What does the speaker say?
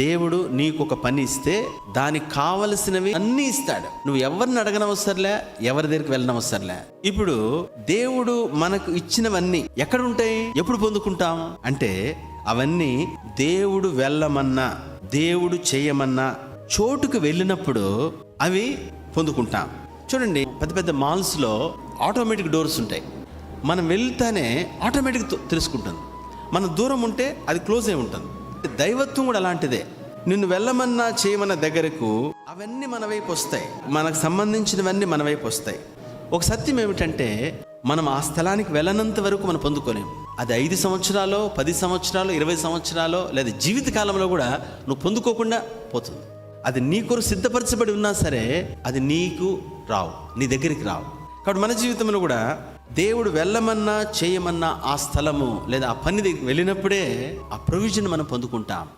దేవుడు నీకు ఒక పని ఇస్తే దానికి కావలసినవి అన్నీ ఇస్తాడు. నువ్వు ఎవరిని అడగనవసరలే ఎవరి దగ్గరికి వెళ్ళనవసరలే. ఇప్పుడు దేవుడు మనకు ఇచ్చినవన్నీ ఎక్కడ ఉంటాయి ఎప్పుడు పొందుకుంటాం? అంటే అవన్నీ దేవుడు వెళ్ళమన్నా దేవుడు చేయమన్నా చోటుకు వెళ్ళినప్పుడు అవి పొందుకుంటాం. చూడండి పెద్ద పెద్ద మాల్స్లో ఆటోమేటిక్ డోర్స్ ఉంటాయి. మనం వెళ్తానే ఆటోమేటిక్ తెలుసుకుంటుంది. మనం దూరం ఉంటే అది క్లోజ్ అయి ఉంటుంది. దైవత్వం కూడా అలాంటిదే. నిన్ను వెళ్ళమన్నా చేయమన్న దగ్గరకు అవన్నీ మన వైపు వస్తాయి. మనకు సంబంధించినవన్నీ మన వైపు వస్తాయి. ఒక సత్యం ఏమిటంటే మనం ఆ స్థలానికి వెళ్ళనంత వరకు మనం పొందుకోలేము అది ఐదు సంవత్సరాలు పది సంవత్సరాలు ఇరవై సంవత్సరాలు లేదా జీవితకాలంలో కూడా నువ్వు పొందుకోకుండా పోతుంది. అది నీ కొరకు సిద్ధపరచబడి ఉన్నా సరే అది నీకు రావు. నీ దగ్గరికి రావు. కాబట్టి మన జీవితంలో కూడా దేవుడు వెళ్ళమన్నా చేయమన్నా ఆ స్థలము లేదా ఆ పని దగ్గరికి వెళ్ళినప్పుడే ఆ ప్రొవిజన్ మనం పొందుకుంటాం.